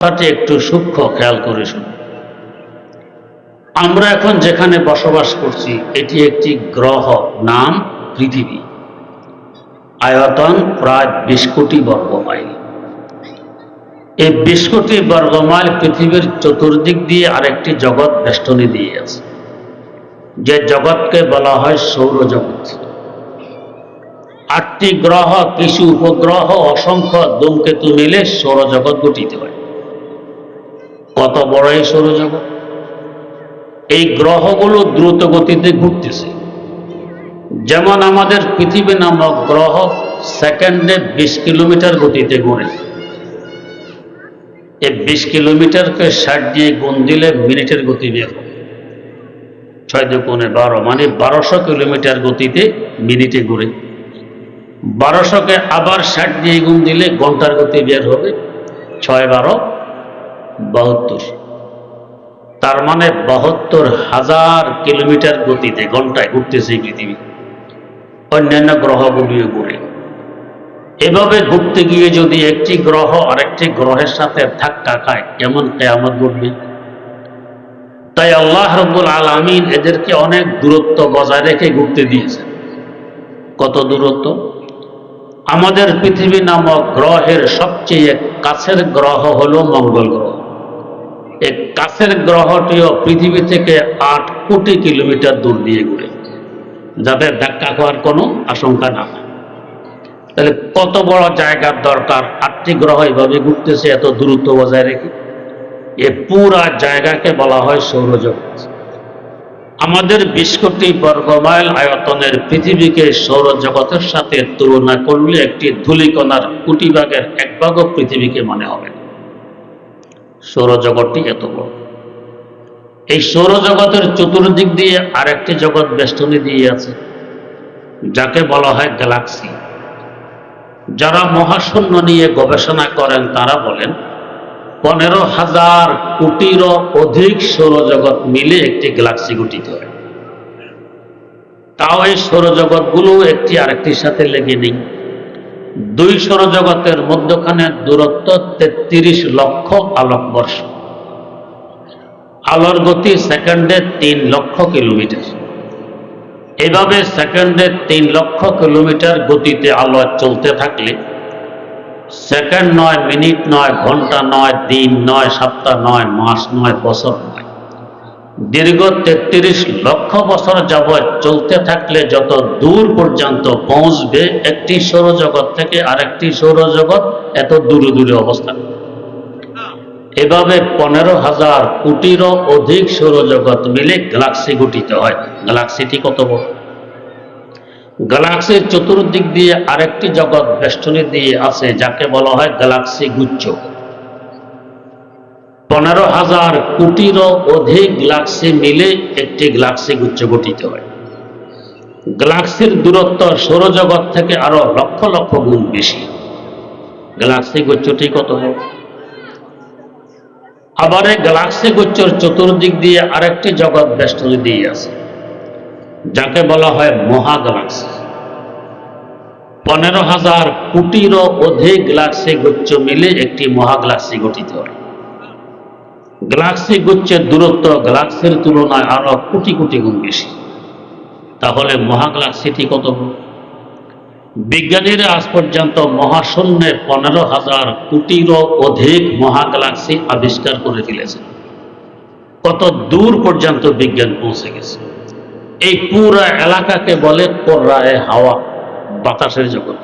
কথাটি একটু সূক্ষ্ম খেয়াল করে শুনুন। আমরা এখন যেখানে বসবাস করছি, এটি একটি গ্রহ নাম পৃথিবী। আয়তন প্রায় বিশ কোটি বর্গ মাইল এই বিশ কোটি বর্গ মাইল পৃথিবীর চতুর্দিক দিয়ে আরেকটি জগৎ বেষ্টনী দিয়ে আছে। যে জগৎকে বলা হয় সৌরজগৎ। আটটি গ্রহ, কিছু উপগ্রহ, অসংখ্য ধূমকেতু মিলে সৌরজগৎ গঠিত হয়। কত বড় এই সৌরজগৎ? এই গ্রহগুলো দ্রুত গতিতে ঘুরতেছে। যেমন আমাদের পৃথিবী নামক গ্রহ সেকেন্ডে বিশ কিলোমিটার গতিতে ঘুরে। এই বিশ কিলোমিটারকে ষাট দিয়ে গুণ দিলে মিনিটের গতি বের হবে ছয় দুগুণে বারো মানে বারোশো কিলোমিটার গতিতে মিনিটে ঘুরে। বারোশোকে আবার ষাট দিয়ে গুণ দিলে ঘণ্টার গতি বের হবে। ছয় বারো বাহাত্তর। তার মানে বাহাত্তর হাজার কিলোমিটার গতিতে ঘন্টায় ঘুরতেছে পৃথিবী। অন্যান্য গ্রহগুলিও ঘুরে। এভাবে ঘুরতে গিয়ে যদি একটি গ্রহ আরেকটি গ্রহের সাথে ধাক্কা খায়, কেমন কেয়ামত ঘটবে? তাই আল্লাহ রব্বুল আলমিন এদেরকে অনেক দূরত্ব বজায় রেখে ঘুরতে দিয়েছেন। কত দূরত্ব? আমাদের পৃথিবী নামক গ্রহের সবচেয়ে কাছের গ্রহ হল মঙ্গল গ্রহ। এই কাছের গ্রহটিও পৃথিবী থেকে আট কোটি কিলোমিটার দূর দিয়ে ঘুরে যাদের ধাক্কা খাওয়ার কোনো আশঙ্কা না তাহলে কত বড় জায়গার দরকার? আটটি গ্রহ এভাবে ঘুরতেছে, এত দূরত্ব বজায় রেখে। এ পুরা জায়গাকে বলা হয় সৌরজগৎ। আমাদের বিশ কোটি বর্গমাইল আয়তনের পৃথিবীকে সৌরজগতের সাথে তুলনা করলে একটি ধূলিকণার কোটি ভাগের এক ভাগও পৃথিবীকে মনে হবে না। সৌরজগৎটি এত বড়। এই সৌরজগতের চতুর্দিক দিয়ে আরেকটি জগৎ বেষ্টনী দিয়ে আছে, যাকে বলা হয় গ্যালাক্সি। যারা মহাশূন্য নিয়ে গবেষণা করেন, তারা বলেন, পনেরো হাজার কোটিরও অধিক সৌরজগৎ মিলে একটি গ্যালাক্সি গঠিত হয়। তাও এই সৌরজগৎগুলো একটি আরেকটির সাথে লেগে নেই। দুই সৌরজগতের মধ্যখানে দূরত্ব তেত্রিশ লক্ষ আলোক বর্ষ। আলোর গতি সেকেন্ডে তিন লক্ষ কিলোমিটার। এভাবে সেকেন্ডে তিন লক্ষ কিলোমিটার গতিতে আলো চলতে থাকলে সেকেন্ড নয়, মিনিট নয়, ঘণ্টা নয়, দিন নয়, সপ্তাহ নয়, মাস নয়, বছর নয়। দীর্ঘ তেত্রিশ লক্ষ বছর যাবৎ চলতে থাকলে যত দূর পর্যন্ত পৌঁছবে একটি সৌরজগৎ থেকে আরেকটি সৌরজগৎ এত দূরে দূরে অবস্থান। এভাবে পনেরো হাজার কোটিরও অধিক সৌরজগৎ মিলে গ্যালাক্সি গঠিত হয়। গ্যালাক্সিটি কত বড়? গ্যালাক্সির চতুর্দিক দিয়ে আরেকটি জগৎ বেষ্টনী দিয়ে আছে, যাকে বলা হয় গ্যালাক্সি গুচ্ছ। পনেরো হাজার কোটিরও অধিক গ্যালাক্সি মিলে একটি গ্যালাক্সি গুচ্ছ গঠিত হয়। গ্যালাক্সির দূরত্ব সৌরজগৎ থেকে আরও লক্ষ লক্ষ গুণ বেশি। গ্যালাক্সি গুচ্ছটি কত হয়? আবার এই গ্যালাক্সি গুচ্ছর চতুর্দিক দিয়ে আরেকটি জগৎ বেষ্টনী দিয়ে আছে, যাকে বলা হয় মহা পনেরো হাজার কোটিরও অধিক গ্যালাক্সি গুচ্ছ মিলে একটি মহা গঠিত হয়। গ্যালাক্সি গুচ্ছের দূরত্ব গ্যালাক্সির তুলনায় আরও কোটি কোটি গুণ বেশি। তাহলে মহা গ্যালাক্সিটি কত? বিজ্ঞানীরা আজ পর্যন্ত মহাশূন্যের পনেরো হাজার কোটিরও অধিক মহা গ্যালাক্সি আবিষ্কার করে ফেলেছেন। কত দূর পর্যন্ত বিজ্ঞান পৌঁছে গেছে। এই পুরা এলাকাকে বলে কোর্রায় হাওয়া, বাতাসের জগৎ।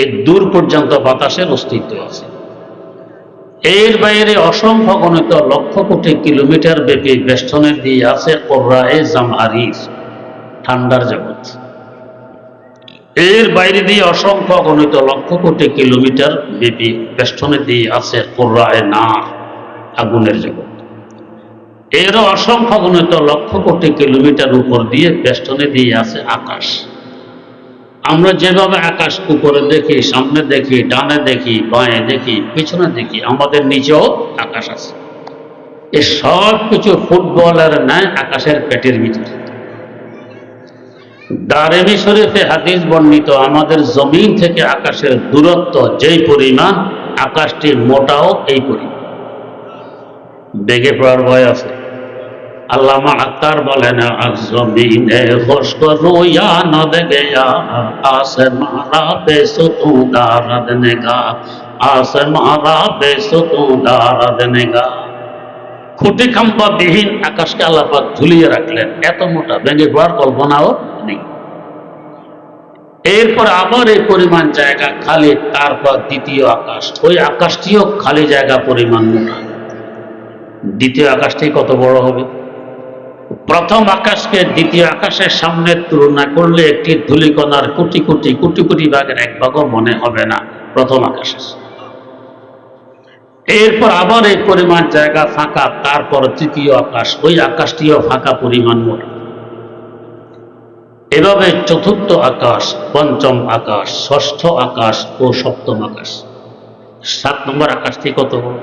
এই দূর পর্যন্ত বাতাসের অস্তিত্ব আছে। এর বাইরে অসংখ্য গণিত লক্ষ কোটি কিলোমিটার ব্যাপী বেষ্টনের দিয়ে আছে কোর্রায়ে জামহারির ঠান্ডার জগৎ। এর বাইরে দিয়ে অসংখ্য গণিত লক্ষ কোটি কিলোমিটার ব্যাপী বেষ্টনে দিয়ে আছে কোর্রায়ে নার, আগুনের জগৎ। এরও অসংখ্য গণিত লক্ষ কোটি কিলোমিটার উপর দিয়ে বেষ্টনে দিয়ে আছে আকাশ। আমরা যেভাবে আকাশ উপরে দেখি, সামনে দেখি, ডানে দেখি, বাঁয়ে দেখি, পিছনে দেখি, আমাদের নিচেও আকাশ আছে। এ সব কিছু ফুটবলের ন্যায় আকাশের পেটের ভিতরে। দারেমি শরীফে হাদিস বর্ণিত, আমাদের জমিন থেকে আকাশের দূরত্ব যেই পরিমাণ, আকাশটি মোটাও এই পরিমাণ। বেগে পড়ার ভয় আছে? আল্লামা আক্তার বলেন জমিনে খুশক রোয়া ন দেগেয়া আসমারা বেসুতু দারদ নেগা আসমারা বেসুতু দারদ নেগা খুঁটি খাম্পা বিহীন আকাশকে আল্লাপাক ঝুলিয়ে রাখলেন। এত মোটা, ভেঙে পড়ার কল্পনাও নেই। এরপর আবার এই পরিমাণ জায়গা খালি, তারপর দ্বিতীয় আকাশ। ওই আকাশটিও খালি জায়গা পরিমাণ মোটা। দ্বিতীয় আকাশটি কত বড় হবে? প্রথম আকাশকে দ্বিতীয় আকাশের সামনে তুলনা করলে একটি ধুলিকণার কোটি কোটি কোটি কোটি ভাগের এক ভাগও মনে হবে না, প্রথম আকাশে। এরপর আবার এই পরিমাণ জায়গা ফাঁকা, তারপর তৃতীয় আকাশ, ওই আকাশটিও ফাঁকা পরিমাণ মোটা এভাবে চতুর্থ আকাশ, পঞ্চম আকাশ, ষষ্ঠ আকাশ ও সপ্তম আকাশ। সাত নম্বর আকাশটি কত বড়?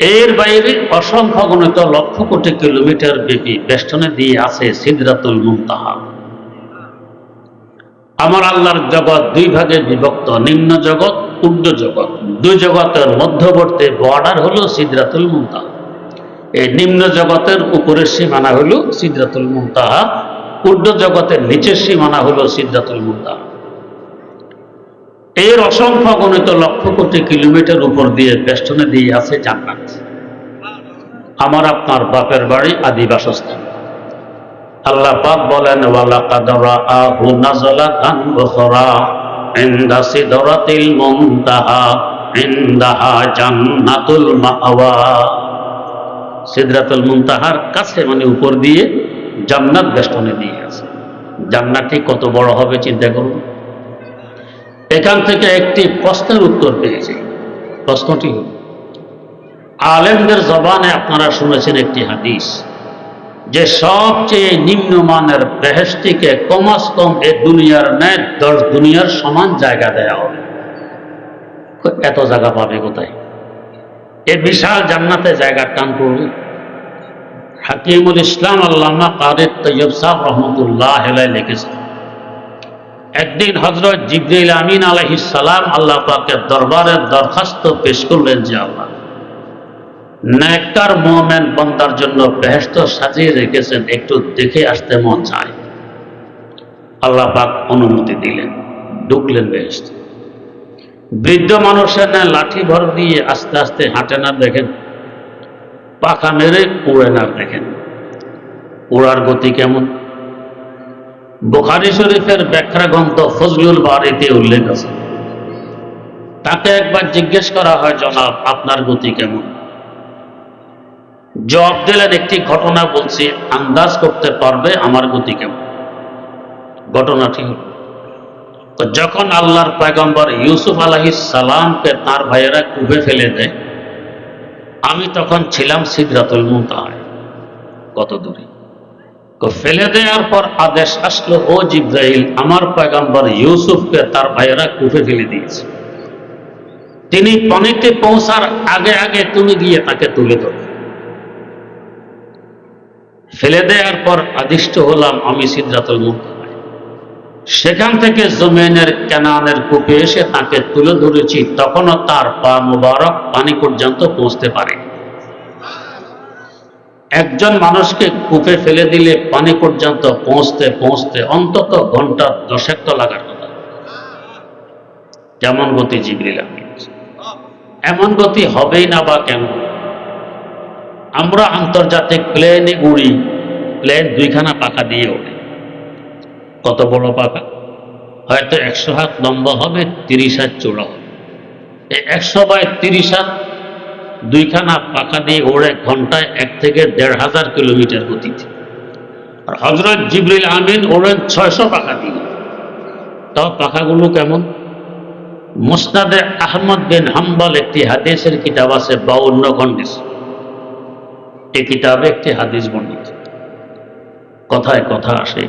এর বাইরে অসংখ্য গণিত লক্ষ কোটি কিলোমিটার ব্যাপী বেষ্টনে দিয়ে আছে সিদরাতুল মুনতাহা। আমার আল্লাহর জগৎ দুই ভাগে বিভক্ত, নিম্ন জগৎ উর্ধ জগৎ। দুই জগতের মধ্যবর্তী বর্ডার হলো সিদরাতুল মুনতাহা। এই নিম্ন জগতের উপরের সীমানা হলো সিদরাতুল মুনতাহা উর্ধ জগতের নিচের সীমানা হলো সিদ্ধাতুল মুনতাহা। এর অসংখ্য গণিত লক্ষ কোটি কিলোমিটার উপর দিয়ে বেষ্টনে দিয়ে আছে জান্নাত। আমার আপনার বাপের বাড়ি আদি বাসস্থান। আল্লাহ পাক বলেন ওয়ালা কাদরা আহু নাজলাতান উখরা ইনদা সিদরাতিল মুনতাহা, ইনদাহা জান্নাতুল মাওয়া। সিদরাতুল মুনতাহার কাছে মানে উপর দিয়ে জান্নাত বেষ্টনে দিয়ে আছে। জান্নাতটি কত বড় হবে চিন্তা করুন। এখান থেকে একটি প্রশ্নের উত্তর পেয়েছি। প্রশ্নটি আলেমদের জবানে আপনারা শুনেছেন একটি হাদিস যে সবচেয়ে নিম্নমানের বেহেস্তিকে কমাস কম এ দুনিয়ার ন্যায় দশ দুনিয়ার সমান জায়গা দেয়া হবে। এত জায়গা পাবে কোথায়? এ বিশাল জান্নাতে জায়গা টান করবে হাকিমুল ইসলাম আল্লামা কাদের তৈয়ব সাহ রহমতুল্লাহ লিখেছেন একদিন হজরত জিব্রাইল আমিন আলহিসাল্লাম আল্লাহ পাকের দরবারে দরখাস্ত পেশ করলেন যে আল্লাহ, নেককার মোমেন বন্দার জন্য বেহেস্ত সাজিয়ে রেখেছেন, একটু দেখে আসতে মন চায়। আল্লাহ পাক অনুমতি দিলেন, ঢুকলেন বেহেস্ত বৃদ্ধ মানুষের না লাঠি ভর দিয়ে আস্তে আস্তে হাঁটে না দেখেন, পাখা মেরে উড়ে না দেখেন। উড়ার গতি কেমন? বুখারি শরীফের ব্যাখ্যা গ্রন্থ ফজলুল বাড়িতে উল্লেখ আছে। তাকে একবার জিজ্ঞেস করা হয়, জনাব, আপনার গতি কেমন? জবাব দিলেন, একটি ঘটনা বলছি, আন্দাজ করতে পারবে আমার গতি কেমন? ঘটনাটি হল। তো যখন আল্লাহর পয়গম্বর ইউসুফ আলহিস সালামকে তার ভাইয়েরা কুবে ফেলে দেয়, আমি তখন ছিলাম সিদ্ধাতুল মুতাহায় কত দূরে। ফেলে দেওয়ার পর আদেশ আসলো, ও জিব্রাইল, আমার পয়গম্বর ইউসুফকে তার ভাইয়েরা কুফে ফেলে দিয়েছে। তিনি পানিতে পৌঁছার আগে আগে তুমি গিয়ে তাকে তুলে ধরো। ফেলে দেওয়ার পর আদিষ্ট হলাম আমি সিদ্ধাতুল মুক্তায় সেখান থেকে জমিনের কেনানের কূপে এসে তাকে তুলে ধরেছি, তখনও তার পা মুবারক পানি পর্যন্ত পৌঁছতে পারে একজন মানুষকে কূপে ফেলে দিলে পানি পর্যন্ত পৌঁছতে পৌঁছতে অন্তত ঘণ্টা দশেক তো লাগার কথা। যেমন গতি জিবরিল এমন গতি হবেই না বা কেন? আমরা আন্তর্জাতিক প্লেনে উড়ি, প্লেন দুইখানা পাখা দিয়ে ওঠে। কত বড় পাকা হয়তো একশো হাত লম্বা হবে, তিরিশ হাত চোড়া হবে। একশো বাই তিরিশ হাত দুইখানা পাখা দিয়ে ওড়ে ঘন্টায় এক থেকে দেড় হাজার কিলোমিটার গতিতে। আর হজরত জিবরিল আমিন ওড়েন ছয়শো পাখা দিয়ে। তাও পাখাগুলো কেমন? মুস্তাদে আহমদ বিন হাম্বাল একটি হাদিসের কিতাব আছে বাউন্ন খন্ডিস এ কিতাবে একটি হাদিস বর্ণিত। কথায় কথা আসে।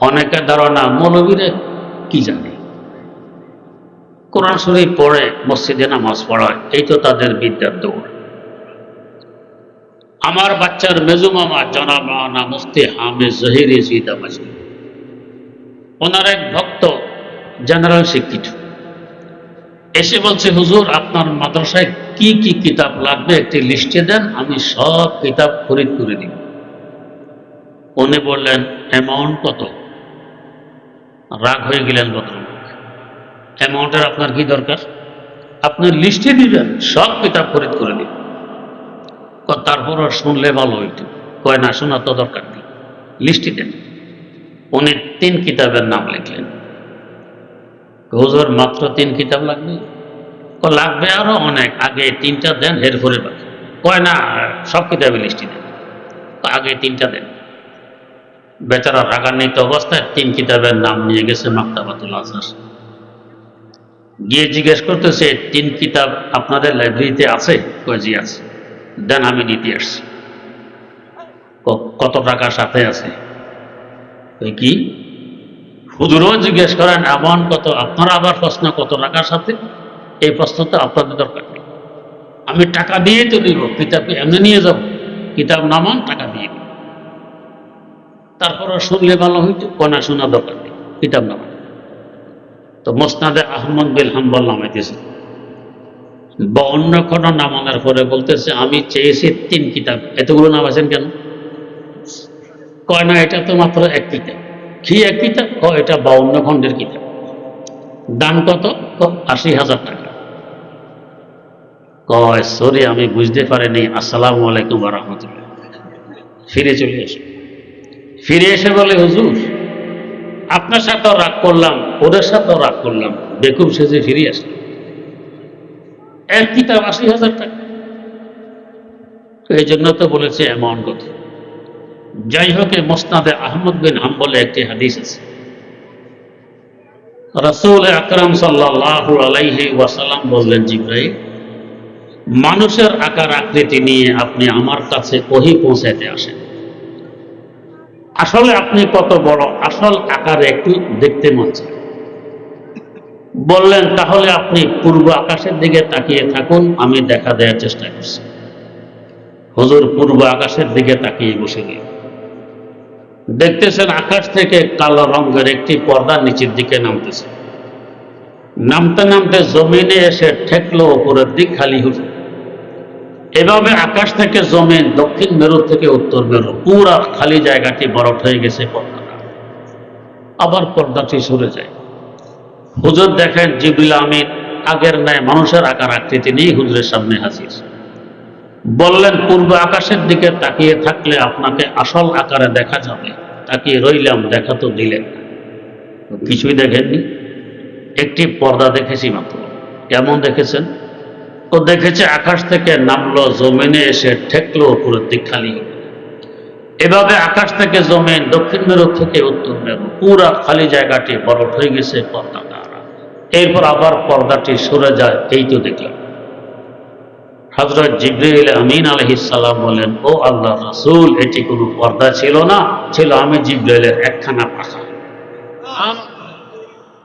অনেকের ধারণা, মৌলবীরে কি জানে? কোরআন শরীফ পড়ে, মসজিদে নামাজ পড়ায় এই তো তাদের বিদ্যার দৌড়। আমার বাচ্চার মেজু মামা জনাবানা মুফতি হামে জহির ওনার এক ভক্ত জেনারেল শিক্ষিত। এসে বলছে, হুজুর, আপনার মাদ্রাসায় কি কি কিতাব লাগবে? একটি লিস্টে দেন, আমি সব কিতাব খরিদ করে দিব। উনি বললেন, অ্যামাউন্ট কত? রাগ হয়ে গেলেন ভদ্রলোক অ্যামাউন্টের আপনার কি দরকার? আপনি লিস্টে দিবেন, সব কিতাব খরিদ করে দিবেন। তারপরও শুনলে ভালো হইতো। কয়, না, শোনা তো দরকার নেই। লিস্টে দেন। উনি তিন কিতাবের নাম লিখলেন। হুজুর, মাত্র তিন কিতাব লাগবে? লাগবে আরও অনেক। আগে তিনটা দেন এরপরে বাকি কয়, না, সব কিতাবে লিস্টে দেন। আগে তিনটা দেন। বেচারা রাগান্বিত অবস্থায় তিন কিতাবের নাম নিয়ে গেছে মাক্তাবাতুল আজহার। গিয়ে জিজ্ঞেস করতেছে, তিন কিতাব আপনাদের লাইব্রেরিতে আছে? কয়, জি, আছে। দেন আমি নিতে আসছি। কত টাকা সাথে আছে? কই কি? হুজুরও জিজ্ঞেস করেন, এমন কত, আপনারা আবার প্রশ্ন, কত টাকার সাথে? এই প্রশ্ন তো আপনাদের দরকার নেই। আমি টাকা দিয়ে তো দিব কিতাব এমনি নিয়ে যাব? কিতাব নামান টাকা দিয়ে তারপরে শুনলে ভালো হইতো কনা শোনা দরকার নেই, কিতাব নামান তো মোসনাদে আহমদ বিল হাম্বল নামাইতেছে। বা অন্য কোনো নামানোর পরে বলতেছে, আমি চেয়েছি তিন কিতাব। এতগুলো নাম আছেন কেন? কয়, না, এটা তো মাত্র এক কিতাব। কি এক কিতাব? ক এটা বাউন্ন খণ্ডের কিতাব। দাম কত? আশি হাজার টাকা। কয়, সরি, আমি বুঝতে পারিনি। আসসালামু আলাইকুম রহমতুল্লাহ। ফিরে চলে এসে। ফিরে এসে বলে হুজুর। আপনার সাথেও রাগ করলাম, ওদের সাথেও রাগ করলাম। বেকুব সেজে ফিরে আসলাম এক কিতাব আশি হাজার টাকা। এই জন্য তো বলেছে অ্যামাউন্ট কত যাই হোক, এই মোসনাদে আহমদ বিন হাম্বলে একটি হাদিস আছে। রসুল আকরাম সাল্লাহ আলাইহি ওয়াসাল্লাম বললেন জিব্রাহিম মানুষের আকার আকৃতি নিয়ে আপনি আমার কাছে ওহি পৌঁছাতে আসেন। আসলে আপনি কত বড়? আসল আকারে একটু দেখতে মন বললেন, তাহলে আপনি পূর্ব আকাশের দিকে তাকিয়ে থাকুন, আমি দেখা দেওয়ার চেষ্টা করছি। হুজুর পূর্ব আকাশের দিকে তাকিয়ে বসে গেল দেখতেছেন আকাশ থেকে কালো রঙের একটি পর্দা নিচের দিকে নামতেছে। নামতে নামতে জমিনে এসে ঠেকলো, উপরের দিক খালি হলো এভাবে আকাশ থেকে জমিন, দক্ষিণ মেরু থেকে উত্তর মেরু, পুরা খালি জায়গাটি বরফ হয়ে গেছে পর্দাটা। আবার পর্দাটি সরে যায়। হুজুর দেখেন জিবুল আমিন আগের ন্যায় মানুষের আকার আকৃতি নিয়ে হুজুরের সামনে হাজির। বললেন, পূর্ব আকাশের দিকে তাকিয়ে থাকলে আপনাকে আসল আকারে দেখা যাবে। তাকিয়ে রইলাম, দেখা তো দিলেন কিছুই দেখেননি। একটি পর্দা দেখেছি মাত্র। কেমন দেখেছেন? ও দেখেছে আকাশ থেকে নামলো, জমিনে এসে ঠেকলো উপরের দিক খালি। এভাবে আকাশ থেকে জমিন দক্ষিণ মেরু থেকে উত্তর মেরু, পুরা খালি জায়গাটি বরফ হয়ে গেছে পর্দা দ্বারা এরপর আবার পর্দাটি সরে যায়, এই তো দেখলাম। হজরত জিব্রাইল আমিন আলহিসাল্লাম বলেন, ও আল্লাহ রসুল, এটি কোনো পর্দা ছিল না? ছিল আমি জিব্রাইলের একখানা পাখা।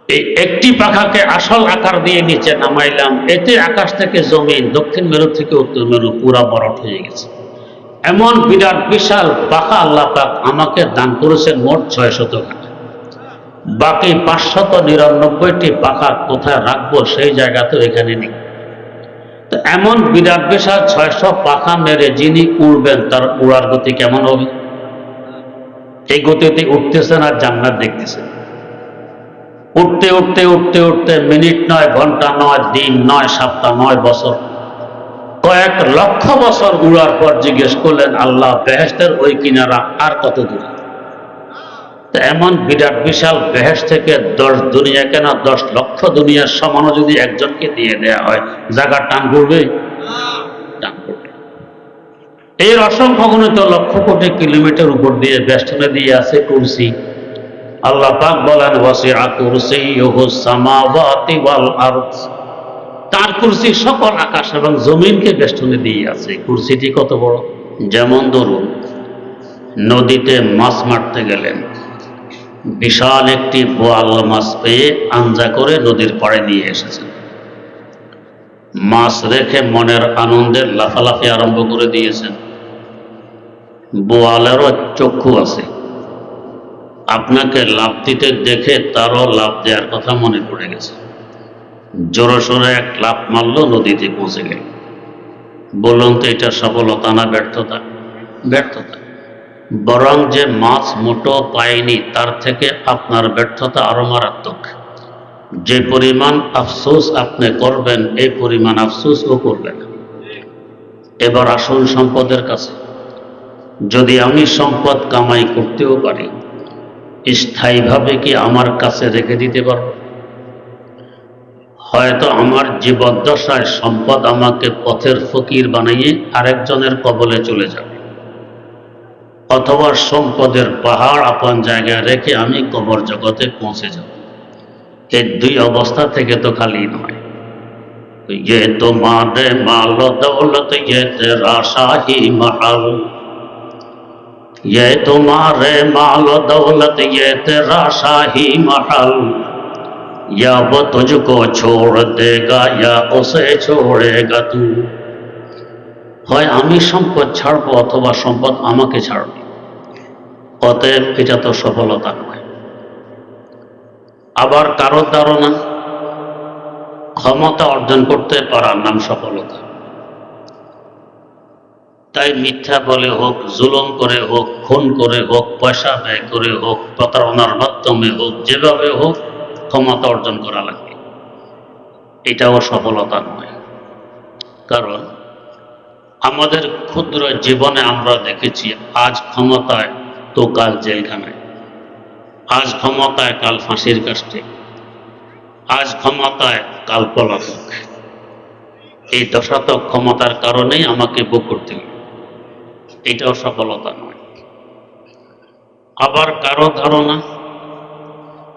এই একটি পাখাকে আসল আকার দিয়ে নিচে নামাইলাম। এতে আকাশ থেকে জমিন, দক্ষিণ মেরু থেকে উত্তর মেরু পুরা বরফ হয়ে গেছে। এমন বিরাট, বিশাল পাখা আল্লাহ পাক আমাকে দান করেছেন মোট ছয় শত বাকি পাঁচশত নিরানব্বইটি পাখা কোথায় রাখব সেই জায়গা তো এখানে নেই। তো এমন বিরাট, বিশাল ছয়শো পাখা মেরে যিনি উড়বেন, তার উড়ার গতি কেমন হবে? এই গতিতে উঠতেছেন আর জান্নাত দেখতেছেন। উঠতে উঠতে উঠতে উঠতে মিনিট নয়, ঘণ্টা নয়, দিন নয়, সপ্তাহ নয়, বছর। কয়েক লক্ষ বছর উড়ার পর জিজ্ঞেস করলেন, আল্লাহ বেহেস্তের ওই কিনারা আর কত দূরে? এমন বিরাট বিশাল বেহেস থেকে দশ দুনিয়া কেন? দশ লক্ষ দুনিয়ার সমানও যদি একজনকে দিয়ে দেয়া হয় জায়গা টান করবে টান করবে এর অসংখ্য গণিত লক্ষ কোটি কিলোমিটার উপর দিয়ে বেষ্টনে দিয়ে আছে কুরসি। আল্লাহ পাক বলেন ওয়াসিআ কুরসিয়ুহু সামাওয়াতি ওয়াল আরদ। তার কুরসি সকল আকাশ এবং জমিনকে বেষ্টনে দিয়ে আছে। কুরসিটি কত বড়? যেমন ধরুন, নদীতে মাছ মারতে গেলেন বিশাল একটি বোয়াল মাছ পেয়ে আঞ্জা করে নদীর পাড়ে নিয়ে এসেছেন মাছ রেখে মনের আনন্দে লাফালাফি আরম্ভ করে দিয়েছেন বোয়ালেরও চক্ষু আছে। আপনাকে লাভ দিতে দেখে তারও লাভ দেওয়ার কথা মনে পড়ে গেছে। জোরে সোরে এক লাফ মারলো, নদীতে পৌঁছে গেল। বলুন তো এটা সফলতা না ব্যর্থতা? ব্যর্থতা। বরং যে মাছ মোটো পায়নি, তার থেকে আপনার ব্যর্থতা আরও মারাত্মক। যে পরিমাণ আফসোস আপনি করবেন, এই পরিমাণ আফসোস ও করবেন এবার আসল সম্পদের কাছে। যদি আমি সম্পদ কামাই করতেও পারি স্থায়ীভাবে কি আমার কাছে রেখে দিতে পারবো হয়তো আমার জীবদ্দশায় সম্পদ আমাকে পথের ফকির বানিয়ে আরেকজনের কবলে চলে যাবে অথবা সম্পদের পাহাড় আপন জায়গায় রেখে আমি কবর জগতে পৌঁছে যাব এই দুই অবস্থা থেকে তো খালি নয় ये तुम्हारे माल दौलत ये तेरा शाही महल ये तुम्हारे माल दौलत ये तेरा शाही महल या वो तुझको छोड़ देगा या उसे छोड़ेगा तू হয় আমি সম্পদ ছাড়বো অথবা সম্পদ আমাকে ছাড়বে অতএব এটা তো সফলতা নয় আবার কারোর ধারণা ক্ষমতা অর্জন করতে পারার নাম সফলতা তাই মিথ্যা বলে হোক, জুলম করে হোক, খুন করে হোক, পয়সা ব্যয় করে হোক, প্রতারণার মাধ্যমে হোক, যেভাবে হোক, ক্ষমতা অর্জন করা লাগবে এটাও সফলতা নয়। কারণ আমাদের ক্ষুদ্র জীবনে আমরা দেখেছি, আজ ক্ষমতায়, তো কাল জেলখানায়। আজ ক্ষমতায়, কাল ফাঁসির কাষ্টে আজ ক্ষমতায়, কাল পলাতক। এই দশাতক ক্ষমতার কারণেই আমাকে ভোগ করতে হবে এটাও সফলতা নয়। আবার কারও ধারণা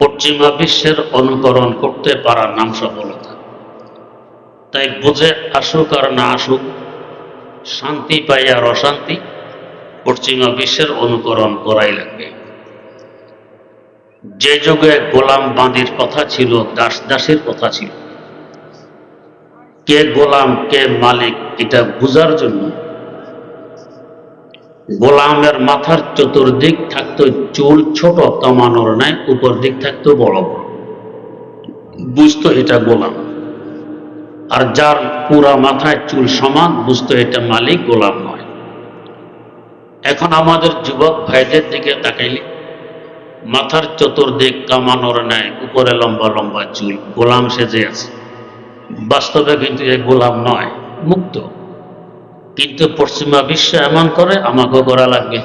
পশ্চিমা বিশ্বের অনুকরণ করতে পারার নাম সফলতা। তাই বুঝে আসুক আর না আসুক, শান্তি পাই আর অশান্তি পশ্চিমা বিশ্বের অনুকরণ করাই লাগবে। যে যুগে গোলাম বাঁধির কথা ছিল, দাস দাসের কথা ছিল। কে গোলাম, কে মালিক, এটা বুঝার জন্য গোলামের মাথার চতুর্দিক থাকতো চুল ছোট কামানোর নাই উপর দিক থাকতো বড় বড়। বুঝতো এটা গোলাম। আর যার পুরা মাথায় চুল সমান, বুঝতো এটা মালিক, গোলাম নয়। এখন আমাদের যুবক ভাইদের দিকে তাকাইলে, মাথার চতুর্দিক কামানোর ন্যায় উপরে লম্বা লম্বা চুল, গোলাম সেজে আছে। বাস্তবে কিন্তু এই গোলাম নয়, মুক্ত। কিন্তু পশ্চিমা বিশ্ব এমন করে, আমাকেও করা লাগবে।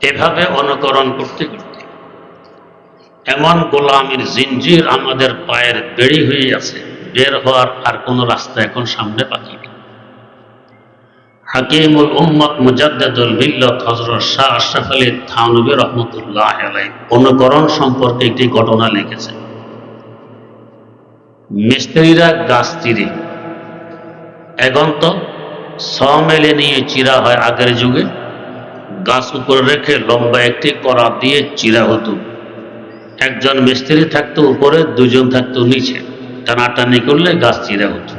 এভাবে অনুকরণ করতে করতে, এমন গোলামের জিঞ্জির আমাদের পায়ের বেড়ি হয়ে আছে, বের হওয়ার আর কোনো রাস্তা এখন সামনে নেই। হাকিমুল উম্মত মুজাদ্দাদুল মিল্লত হজরত শাহ আশরাফ আলী থানবী রহমতুল্লাহ আলাই অনুকরণ সম্পর্কে একটি ঘটনা লিখেছেন মিস্ত্রিরা গাছ চিরে এখন তো মেলে নিয়ে চিরা হয় আগের যুগে। গাছ উপরে রেখে লম্বা একটি করা দিয়ে চিরা হতো। একজন মিস্ত্রি থাকতো উপরে, দুজন থাকতো নিচে। টানাটানি করলে গাছ চিরা হতো।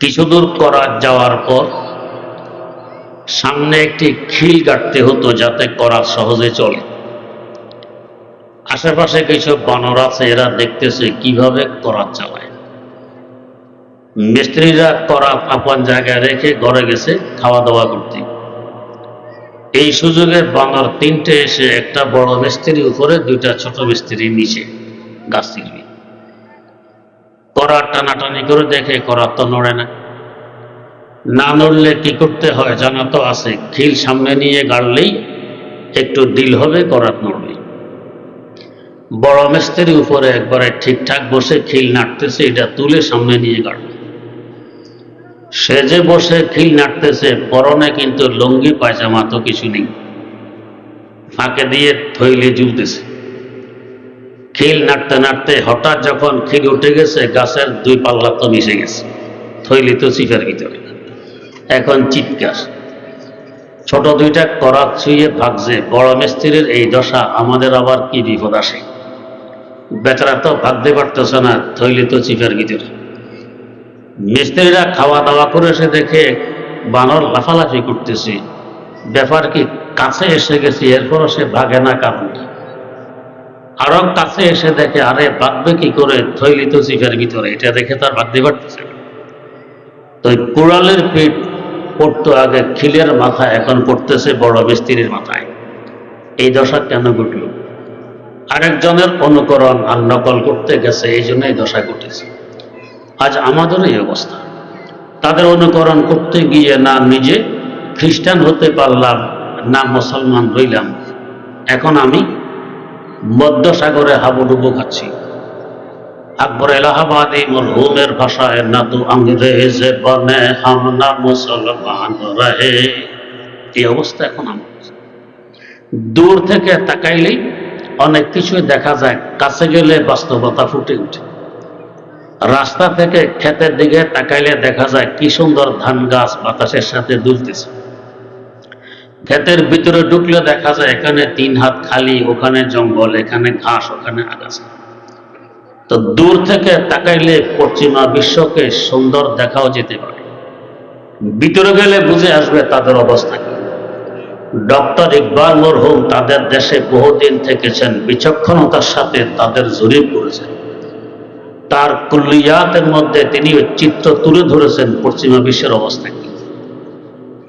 কিছু দূর করা যাওয়ার পর সামনে একটি খিল কাটতে হতো যাতে করা সহজে চলে। আশেপাশে কিছু বানর আছে, এরা দেখতেছে কীভাবে করাত চালায়। মিস্ত্রিরা করাত আপন জায়গায় রেখে ঘরে গেছে খাওয়া দাওয়া করতে। এই সুযোগে বানর তিনটে এসে একটা বড় মিস্ত্রি উপরে, দুইটা ছোট মিস্ত্রি নিচে গাছ চিরবি করার টানাটানি করে দেখে করার তো নড়ে না। না নড়লে কি করতে হয় জানা তো আছে, খিল সামনে নিয়ে গাড়লেই একটু দিল হবে করাত নড়বে বড় মিস্ত্রি উপরে একবারে ঠিকঠাক বসে খিল নাড়তেছে, এটা তুলে সামনে নিয়ে গাড়বে সে যে বসে খিল নাড়তেছে, পরনে কিন্তু লুঙ্গি, পায়জামা তো কিছু নেই। ফাঁকে দিয়ে থইলে ঝুলতেছে। খিল নাড়তে নাড়তে হঠাৎ যখন খিল উঠে গেছে, গাছের দুই পাল্লা তো মিশে গেছে। থইলি তো চিফের ভিতরে। এখন চিৎকার। ছোট দুইটা করাত ছুঁয়ে ভাগছে, বড় মিস্ত্রির এই দশা, আমাদের আবার কি বিপদ আসে? বেচারা তো ভাগতে পারতেছে না, থইলি তো চিফের ভিতরে। মিস্ত্রিরা খাওয়া দাওয়া করে এসে দেখে বানর লাফালাফি করতেছে। ব্যাপার কি, কাছে এসে গেছে, এরপরও সে ভাগে না কারণ আরও কাছে এসে দেখে, আরে বাঁধবে কি করে? থইলি তো জিভের ভিতরে, এটা দেখে তার বাঁধতে পারতেছে তো কুড়ালের পিঠ পড়তো আগে, খিলের মাথায় এখন পড়তেছে বড় মিস্ত্রির মাথায়। এই দশা কেন ঘটল? আরেকজনের অনুকরণ আর নকল করতে গেছে, এই জন্য এই দশা ঘটেছে। আজ আমাদেরও এই অবস্থা। তাদের অনুকরণ করতে গিয়ে না নিজে খ্রিস্টান হতে পারলাম, না মুসলমান রইলাম। এখন আমি মধ্যসাগরে হাবুডুবু খাচ্ছি। আকবর এলাহাবাদী মরহুমের ভাষায় না তো আংরেজ বনে হাম না মুসলমান রহে। এই অবস্থা এখন আমার। দূর থেকে তাকাইলেই অনেক কিছুই দেখা যায়, কাছে গেলে বাস্তবতা ফুটে ওঠে। রাস্তা থেকে ক্ষেতের দিকে তাকাইলে দেখা যায় কি সুন্দর ধান গাছ বাতাসের সাথে দুলতেছে। ক্ষেতের ভিতরে ঢুকলে দেখা যায় এখানে তিন হাত খালি, ওখানে জঙ্গল, এখানে ঘাস, ওখানে আগাছা। তো দূর থেকে তাকাইলে পশ্চিমা বিশ্বকে সুন্দর দেখাও যেতে পারে। ভিতরে গেলে বুঝে আসবে তাদের অবস্থা কি। ডক্টর ইকবাল মরহুম তাদের দেশে বহুদিন থেকেছেন, বিচক্ষণতার সাথে তাদের জরিপ করেছেন। তার কুল্লিয়াতের মধ্যে তিনি ওই চিত্র তুলে ধরেছেন পশ্চিমা বিশ্বের অবস্থা কি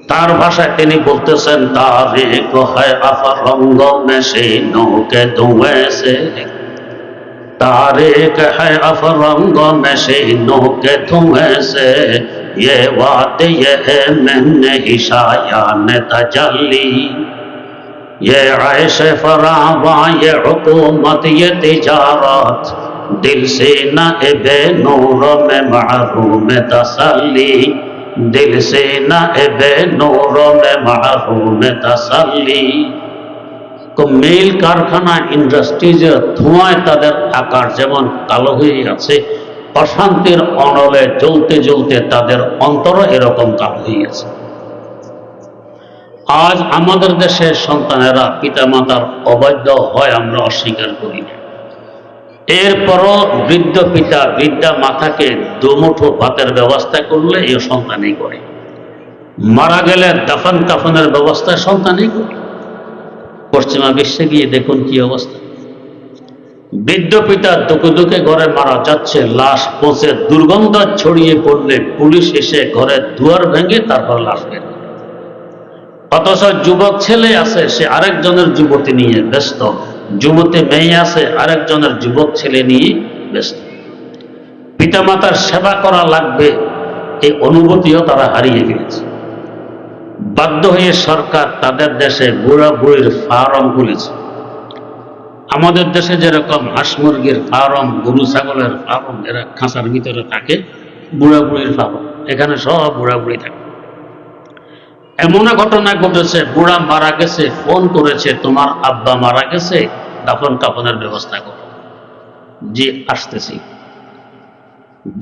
তার ভাষায় তিনি বলতেছেন তারে কহায় আফা রঙ্গ মেশে নৌকে ধুয়েছে तारिक है अफरंग में से नौ के धुएं से ये बात ये है मैंने ही शायान तजल्ली ये ऐश फरावा ये हुकूमत ये तिजारत দিল সে دل سے نائب نور میں محروم تسلی دل سے نائب نور মে محروم তসলি তো মেল কারখানা ইন্ডাস্ট্রিজে ধোঁয়ায় তাদের আকার যেমন কালো হয়ে আছে অশান্তির অনলে জ্বলতে জ্বলতে তাদের অন্তর এরকম কালো হয়ে গেছে। আজ আমাদের দেশের সন্তানেরা পিতামাতার অবাধ্য হয়, আমরা অস্বীকার করি না। এরপরও বৃদ্ধ পিতা, বৃদ্ধা মাথাকে দুমুঠো ভাতের ব্যবস্থা করলে এ সন্তানই করে। মারা গেলে দাফন কাফনের ব্যবস্থা সন্তানই করে। পশ্চিমা বিশ্বে গিয়ে দেখুন কি অবস্থা। বৃদ্ধ পিতা দুকে দুকে ঘরে মারা যাচ্ছে, লাশ পচে দুর্গন্ধ ছড়িয়ে পড়লে পুলিশ এসে ঘরে দুয়ার ভেঙে তারপর লাশ করে। অথচ যুবক ছেলে আছে, সে আরেকজনের যুবতী নিয়ে ব্যস্ত। যুবতী মেয়ে আছে, আরেকজনের যুবক ছেলে নিয়ে ব্যস্ত। পিতামাতার সেবা করা লাগবে এই অনুভূতিও তারা হারিয়ে ফেলেছে। বাধ্য হয়ে সরকার তাদের দেশে বুড়া বুড়ির ফার্ম খুলেছে। আমাদের দেশে যেরকম হাঁস মুরগির ফার্ম, গরু ছাগলের ফার্ম, এরা খাঁচার ভিতরে থাকে, বুড়া বুড়ির ফার্ম। এখানে সব বুড়া বুড়ি থাকে। এমন ঘটনা ঘটেছে, বুড়া মারা গেছে, ফোন করেছে, তোমার আব্বা মারা গেছে, দাফন কাফনের ব্যবস্থা করো। জি, আসতেছি।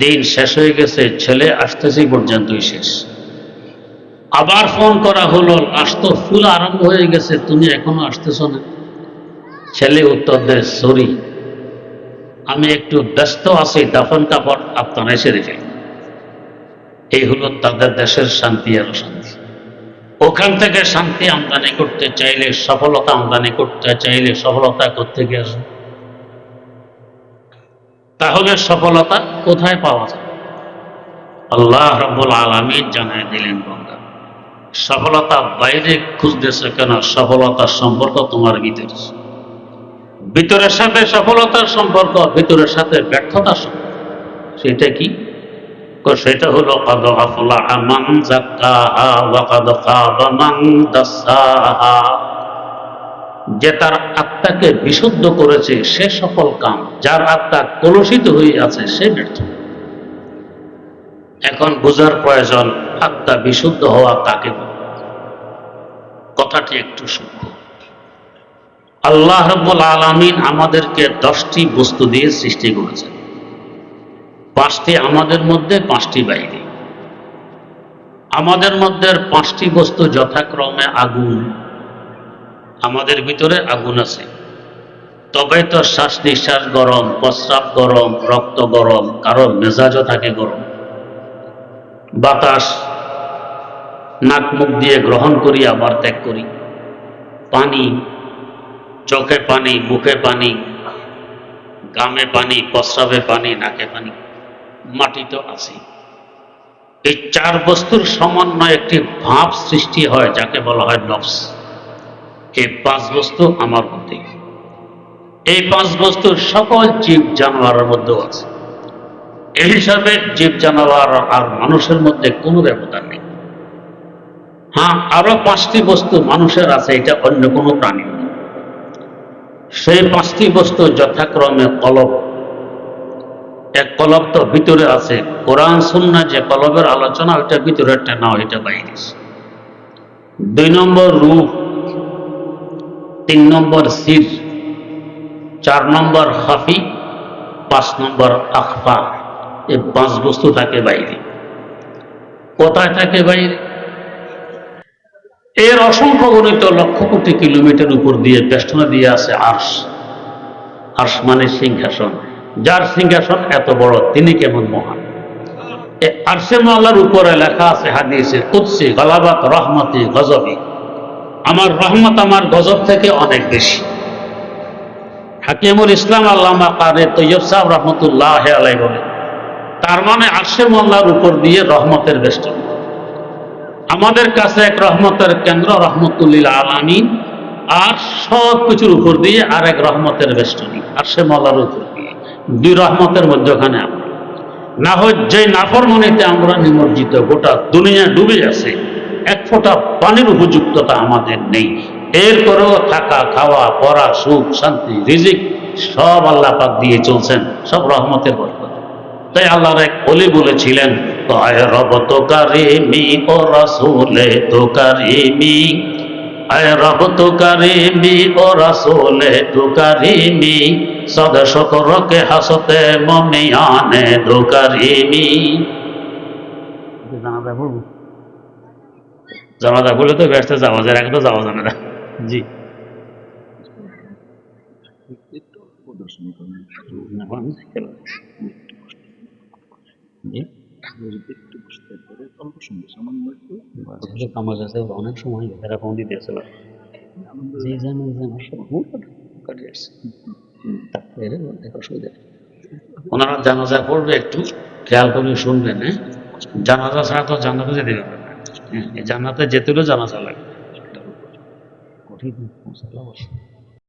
দিন শেষ হয়ে গেছে, ছেলে আসতেছি পর্যন্তই শেষ। আবার ফোন করা হলো লাশ তো ফুল আরম্ভ হয়ে গেছে, তুমি এখনও আসতেছ না? ছেলে উত্তর দেয়, সরি, আমি একটু ব্যস্ত আছি, দাফন কাপড় আপনারা এসে রেখে এই হলো তাদের দেশের শান্তি আর অশান্তি ওখান থেকে শান্তি আমদানি করতে চাইলে, সফলতা আমদানি করতে চাইলে সফলতা করতে গিয়ে আসবে? তাহলে সফলতা কোথায় পাওয়া যায়? আল্লাহ রব্বুল আলমী জানাই দিলেন বন্ধা সফলতা বাইরে খুঁজতেছে কেন? সফলতার সম্পর্ক তোমার ভিতরে ভিতরের সাথে সফলতার সম্পর্ক, ভিতরের সাথে ব্যর্থতার সম্পর্ক। সেটা কি কো? সেটা হলো, কদ যে তার আত্মাকে বিশুদ্ধ করেছে, সে সফল কাম। যার আত্মা কলুষিত হয়ে আছে, সে ব্যর্থ। এখন বোঝার প্রয়োজন, আত্মা বিশুদ্ধ হওয়া কাকে কথাটি একটু সূক্ষ্ম আল্লাহ রব্বুল আলমিন আমাদেরকে দশটি বস্তু দিয়ে সৃষ্টি করেছেন। পাঁচটি আমাদের মধ্যে পাঁচটি বাইরে। আমাদের মধ্যে পাঁচটি বস্তু যথাক্রমে আগুন, আমাদের ভিতরে আগুন আছে। তবে তো শ্বাস নিঃশ্বাস গরম, প্রস্রাব গরম, রক্ত গরম, কারও মেজাজও থাকে গরম। বাতাস, নাক মুখ দিয়ে গ্রহণ করি, আবার ত্যাগ করি। পানি, চোখে পানি, মুখে পানি গামে পানি, প্রস্রাবে পানি, নাকে পানি। মাটি তো আছে। এই চার বস্তুর সমন্বয়ে একটি ভাব সৃষ্টি হয়, যাকে বলা হয় নফস। এই পাঁচ বস্তু আমার মধ্যে। এই পাঁচ বস্তুর সকল জীব জানোয়ারের মধ্যেও আছে। এই হিসাবে জীব, জানোয়ার আর মানুষের মধ্যে কোনো ব্যবধান নেই। হ্যাঁ আরও পাঁচটি বস্তু মানুষের আছে, এটা অন্য কোনো প্রাণী সেই পাঁচটি বস্তু যথাক্রমে কলব এক কলব তো ভিতরে আছে। কোরআন, সুন্না যে কলবের আলোচনা ওইটা ভিতরেরটা না ওইটা বাইরে দুই নম্বর রূপ, তিন নম্বর সির, চার নম্বর হাফি, পাঁচ নম্বর আখফা। এই পাঁচ বস্তু থাকে বাইরে। কোথায় থাকে বাইরে? এর অসংখ্য গণিত লক্ষ কোটি কিলোমিটার উপর দিয়ে বেষ্টনা দিয়ে আছে আর্শ। আর্শ মানে সিংহাসন। যার সিংহাসন এত বড়, তিনি কেমন মহান? আরশে মাল্লার উপরে লেখা আছে হাদিসে কুৎসি গলাবাত রহমতি গজবি। আমার রহমত আমার গজব থেকে অনেক বেশি। হাকিমুল ইসলাম আল্লামা তৈয়ব রহমতুল্লাহ আলাই বলে তার মানে আরশে মোল্লার উপর দিয়ে রহমতের বেষ্টন। আমাদের কাছে এক রহমতের কেন্দ্র, রহমতুল্লিল আলামিন, আর সব কিছুর উপর দিয়ে আর এক রহমতের বেষ্টনী আর সে মলার উপর। দুই রহমতের মধ্যখানে না হয় যে নাফরমনিতে আমরা নিমজ্জিত, গোটা দুনিয়া ডুবে আছে এক ফোঁটা পানির উপযুক্ততা আমাদের নেই। এরপরেও থাকা, খাওয়া, পড়া, সুখ, শান্তি, রিজিক সব আল্লাহ পাক দিয়ে চলছেন, সব রহমতের বরকত। তাই আল্লাহর এক অলি বলেছিলেন রব তো কারিমি ও রাসূলে তো কারিমি। আয় রব তো কারিমি ও রাসূলে তো কারিমি সদ শকরকে হাসতে মমিয়ানে দো কারিমি জানাজা পড়ব জানাজা পড়লে তো ব্যস্ত যাওয়া যায় তো যাওয়া যাবে না জি প্রদর্শনী করেন জি একটু বুঝতে পারে অল্প সময় সামান্য একটু আমার কাছে অনেক সময় দিতে আসছিল আনন্দ যে জানো জানো সব ভুল কাটে আসছে। তারপরে অনেক অসুবিধা। ওনারা জানাজা পড়বে একটু খেয়াল করে শুনবেন হ্যাঁ? জানাজা ছাড়া তো জানাতে যেতে পারবে না। হ্যাঁ, জানাতে যেতে হলে জানাজা লাগে কঠিন মশলা বসে